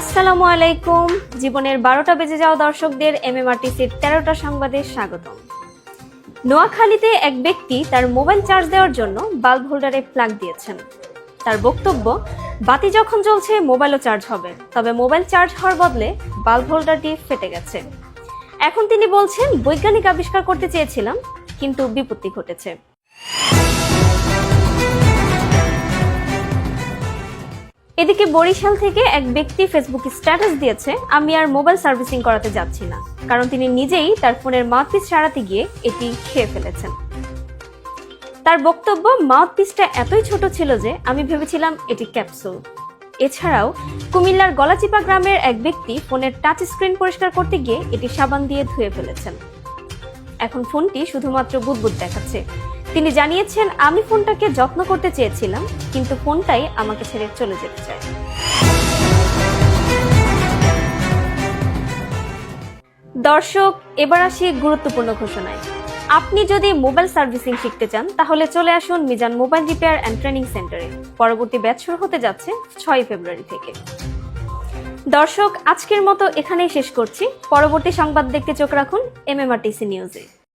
আসসালামু আলাইকুম। জীবনের বারোটা বেজে যাওয়া দর্শকদের এমএমআরটিসির তেরোটা সংবাদে স্বাগতম। নোয়াখালীতে এক ব্যক্তি তার মোবাইল চার্জ দেওয়ার জন্য বাল্ব হোল্ডারে প্লাগ দিয়েছেন। তার বক্তব্য, বাতি যখন জ্বলছে, মোবাইলও চার্জ হবে। তবে মোবাইল চার্জ হওয়ার বদলে বাল্ব হোল্ডারটি ফেটে গেছে। এখন তিনি বলছেন, বৈজ্ঞানিক আবিষ্কার করতে চেয়েছিলাম, কিন্তু বিপত্তি ঘটেছে। এদিকে বরিশাল থেকে এক ব্যক্তি ফেসবুকে স্ট্যাটাস দিয়েছে, আমি আর মোবাইল সার্ভিসিং করাতে যাচ্ছি না। কারণ তিনি নিজেই তার ফোনের মাউথপিস সারাতে গিয়ে এটি খেয়ে ফেলেছেন। তার বক্তব্য, মাউথপিসটা এতই ছোট ছিল যে আমি ভেবেছিলাম এটি ক্যাপসুল। এছাড়াও, কুমিল্লার গলাচিপা গ্রামের এক ব্যক্তি ফোনের টাচ স্ক্রিন পরিষ্কার করতে গিয়ে এটি সাবান দিয়ে ধুয়ে ফেলেছেন। এখন ফোনটি শুধুমাত্র বুদবুদ দেখাচ্ছে। তিনি জানিয়েছেন, আমি ফোনটাকে যত্ন করতে চেয়েছিলাম, কিন্তু ফোনটাই আমাকে ছেড়ে চলে যেতে চায়। দর্শক, এবার আসি গুরুত্বপূর্ণ ঘোষণায়। আপনি যদি মোবাইল সার্ভিসিং শিখতে চান, তাহলে চলে আসুন Mizan mobile repair and training সেন্টারে। পরবর্তী ব্যাচ শুরু হতে যাচ্ছে ছয় ফেব্রুয়ারি থেকে। দর্শক, আজকের মতো এখানেই শেষ করছি। পরবর্তী সংবাদ দেখতে চোখ রাখুন এমএমআরটিসি নিউজে।